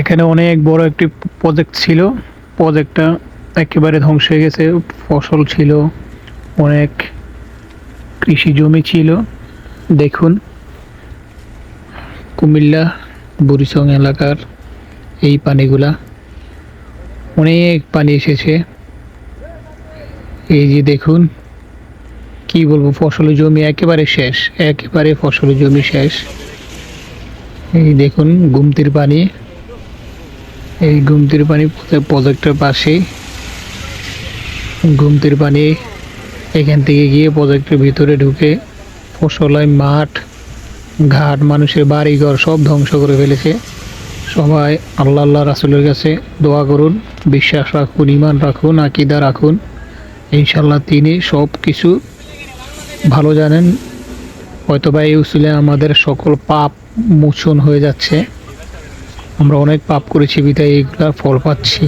এখানে অনেক বড় একটি প্রজেক্ট ছিল। প্রজেক্টটা একেবারে ধ্বংস হয়ে গেছে। ফসল ছিল, অনেক কৃষি জমি ছিল। দেখুন, কুমিল্লা, বুড়িচং এলাকার এই পানিগুলা। অনেক পানি এসেছে। এই যে দেখুন, কি বলব, ফসলের জমি একেবারে শেষ, একেবারে ফসলের জমি শেষ। এই দেখুন, গুমতির পানি। এই গুমতির পানি প্রজেক্টের পাশেই গুমতির পানি এখান থেকে গিয়ে প্রজেক্টের ভিতরে ঢুকে ফসলায় মাঠ, ঘাট, মানুষের বাড়িঘর সব ধ্বংস করে ফেলেছে। সবাই আল্লাহ আল্লাহ রাসুলের কাছে দোয়া করুন, বিশ্বাস রাখুন ইমান রাখুন, আকিদা রাখুন। ইনশাল্লাহ তিনি সব কিছু ভালো জানেন। হয়তো বা এই উসিলে আমাদের সকল পাপ মোচন হয়ে যাচ্ছে। আমরা অনেক পাপ করেছি বিধায় এইগুলার ফল পাচ্ছি।